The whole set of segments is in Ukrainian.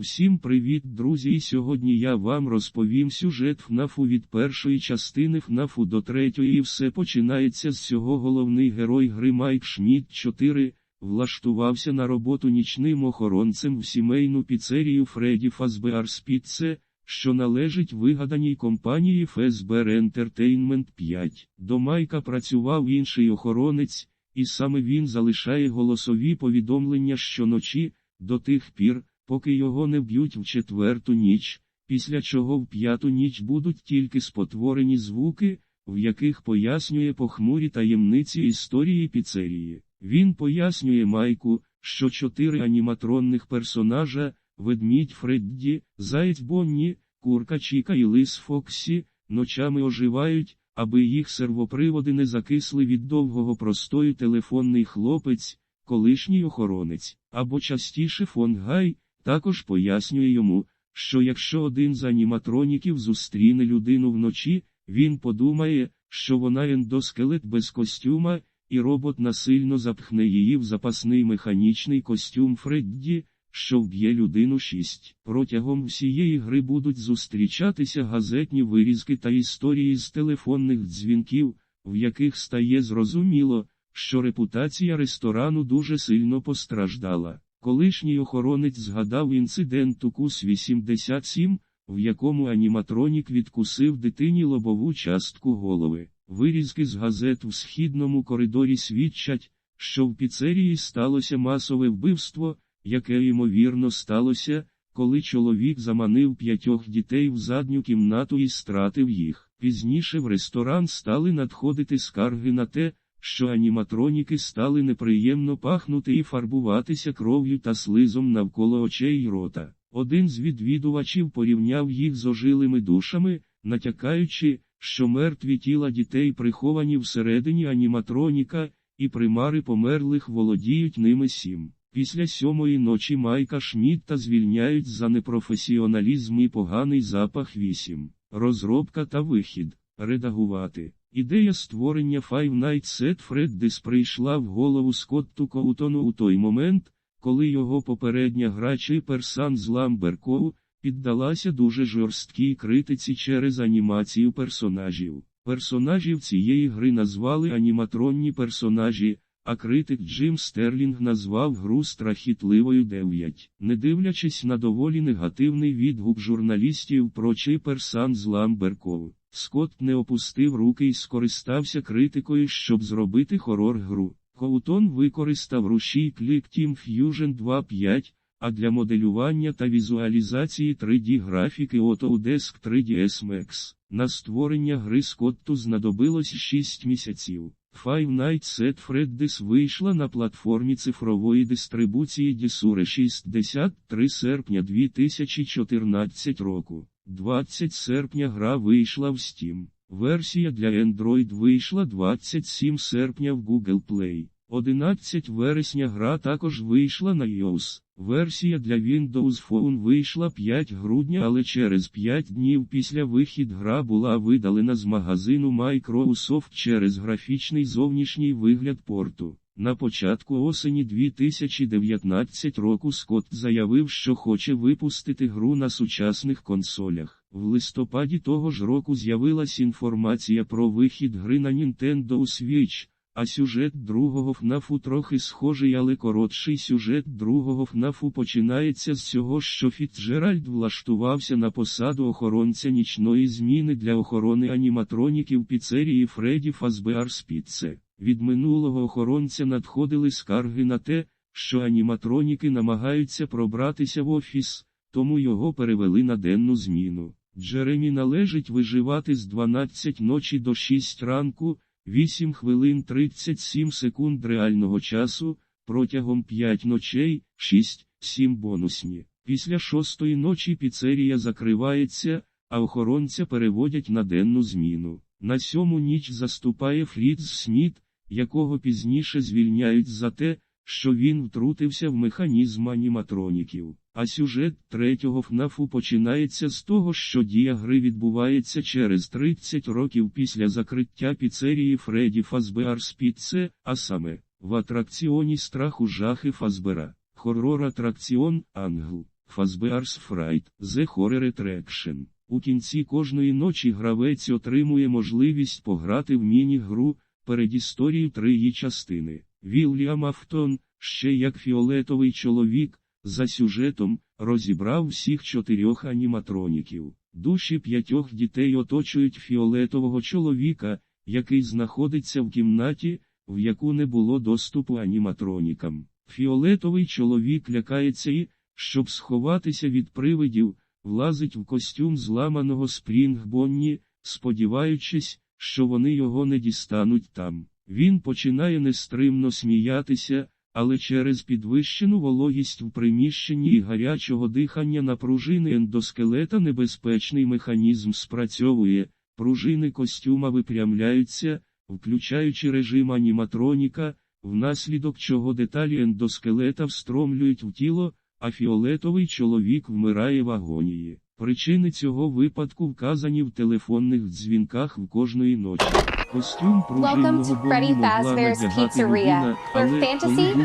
Всім привіт, друзі! І сьогодні я вам розповім сюжет ФНАФу від першої частини ФНАФу до третьої. І все починається з цього головний герой гри Майк Шмідт 4. Влаштувався на роботу нічним охоронцем в сімейну піцерію Фредді Фазбеар Спітце, що належить вигаданій компанії Фазбер Entertainment 5. До Майка працював інший охоронець, і саме він залишає голосові повідомлення щоночі, до тих пір, поки його не б'ють в четверту ніч, після чого в п'яту ніч будуть тільки спотворені звуки, в яких пояснює похмурі таємниці історії піцерії. Він пояснює Майку, що чотири аніматронних персонажа ведмідь Фредді, Заєць Бонні, Курка Чіка і Лис Фоксі, ночами оживають, аби їх сервоприводи не закисли від довгого простою телефонний хлопець, колишній охоронець, або частіше фон Гай, також пояснює йому, що якщо один з аніматроніків зустріне людину вночі, він подумає, що вона ендоскелет без костюма, і робот насильно запхне її в запасний механічний костюм Фредді, що вб'є людину 6. Протягом всієї гри будуть зустрічатися газетні вирізки та історії з телефонних дзвінків, в яких стає зрозуміло, що репутація ресторану дуже сильно постраждала. Колишній охоронець згадав інцидент у Кус 87, в якому аніматронік відкусив дитині лобову частку голови. Вирізки з газет у східному коридорі свідчать, що в піцерії сталося масове вбивство, яке ймовірно сталося, коли чоловік заманив п'ятьох дітей в задню кімнату і стратив їх. Пізніше в ресторан стали надходити скарги на те, що аніматроніки стали неприємно пахнути і фарбуватися кров'ю та слизом навколо очей й рота. Один з відвідувачів порівняв їх з ожилими душами, натякаючи, що мертві тіла дітей приховані всередині аніматроніка, і примари померлих володіють ними сім. Після сьомої ночі Майка Шмідта звільняють за непрофесіоналізм і поганий запах 8. Розробка та вихід. Редагувати. Ідея створення Five Nights at Freddy's прийшла в голову Скотту Коутону у той момент, коли його попередня гра Чипер Санз Ламберкоу піддалася дуже жорсткій критиці через анімацію персонажів. Персонажів цієї гри назвали аніматронні персонажі, а критик Джим Стерлінг назвав гру страхітливою 9. Не дивлячись на доволі негативний відгук журналістів про Чипер Санз Ламберкоу. Скотт не опустив руки і скористався критикою, щоб зробити хорор гру. Коутон використав рушій Click Team Fusion 2.5, а для моделювання та візуалізації 3D графіки Autodesk 3ds Max. На створення гри Скотту знадобилось 6 місяців. Five Nights at Freddy's вийшла на платформі цифрової дистрибуції Disure 63 серпня 2014 року. 20 серпня гра вийшла в Steam. Версія для Android вийшла 27 серпня в Google Play. 11 вересня гра також вийшла на iOS. Версія для Windows Phone вийшла 5 грудня, але через 5 днів після вихід гра була видалена з магазину Microsoft через графічний зовнішній вигляд порту. На початку осені 2019 року Скотт заявив, що хоче випустити гру на сучасних консолях. В листопаді того ж року з'явилась інформація про вихід гри на Nintendo Switch, а сюжет другого ФНАФу трохи схожий, але коротший сюжет другого ФНАФу починається з цього, що Фіцджеральд влаштувався на посаду охоронця нічної зміни для охорони аніматроніків піцерії Фредді Фазбеар Спітце. Від минулого охоронця надходили скарги на те, що аніматроніки намагаються пробратися в офіс, тому його перевели на денну зміну. Джеремі належить виживати з 12 ночі до 6 ранку, 8 хвилин 37 секунд реального часу, протягом 5 ночей, 6-7 бонусні. Після шостої ночі піцерія закривається, а охоронця переводять на денну зміну. На сьому ніч заступає Фріц Сміт, якого пізніше звільняють за те, що він втрутився в механізм аніматроніків. А сюжет третього ФНАФу починається з того, що дія гри відбувається через 30 років після закриття піцерії Фредді Фазбеар Спітце, а саме в атракціоні страху жахи Фазбера, хоррор атракціон Англ. Fazbear's Fright, The Horror Attraction. У кінці кожної ночі гравець отримує можливість пограти в міні-гру передісторію три її частини. Вільям Афтон, ще як фіолетовий чоловік, за сюжетом, розібрав всіх чотирьох аніматроніків. Душі п'ятьох дітей оточують фіолетового чоловіка, який знаходиться в кімнаті, в яку не було доступу аніматронікам. Фіолетовий чоловік лякається і, щоб сховатися від привидів, влазить в костюм зламаного Спрінг Бонні, сподіваючись, що вони його не дістануть там. Він починає нестримно сміятися, але через підвищену вологість в приміщенні і гарячого дихання на пружини ендоскелета небезпечний механізм спрацьовує, пружини костюма випрямляються, включаючи режим аніматроніка, внаслідок чого деталі ендоскелета встромлюють в тіло, а фіолетовий чоловік вмирає в агонії. Причини цього випадку вказані в телефонних дзвінках в кожної ночі. Костюм пружинного бомбу могла надягати людина, але коли to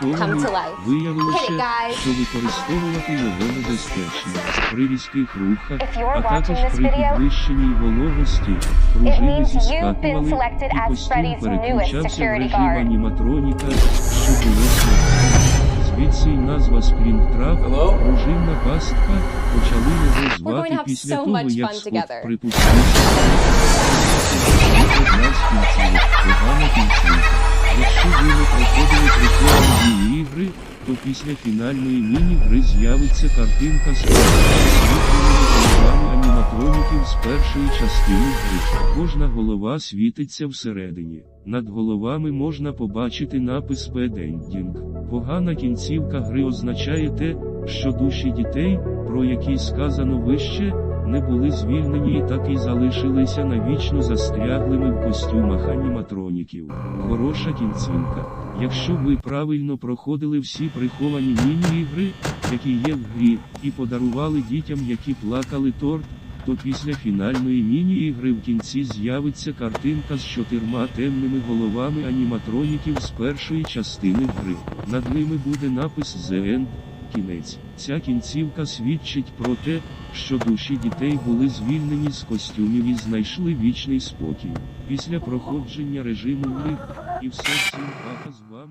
протестований, виявилося, що використовувати його небезпечно. При різких рухах, а також при підвищеній вологості, пружини зіскакували, і костюм переключався в режим аніматроніка, що було смертельно. Звідси й назва Спрінгтрап, пружинна пастка, почали його звати після so того, як Скотт припустився. Одна з кінцівок, погана кінцівка. Якщо ви не проходили прикольні ігри, то після фінальної міні-гри з'явиться картинка з світлими з першої частини гри. Кожна голова світиться всередині. Над головами можна побачити напис Ending. Погана кінцівка гри означає те, що душі дітей, про які сказано вище, не були звільнені і так і залишилися навічно застряглими в костюмах аніматроніків. Хороша кінцівка. Якщо ви правильно проходили всі приховані міні-ігри, які є в грі, і подарували дітям, які плакали торт, то після фінальної міні-ігри в кінці з'явиться картинка з чотирма темними головами аніматроніків з першої частини гри. Над ними буде напис The End. Кінець. Ця кінцівка свідчить про те, що душі дітей були звільнені з костюмів і знайшли вічний спокій. Після проходження режиму гри, і все всім пака з вами.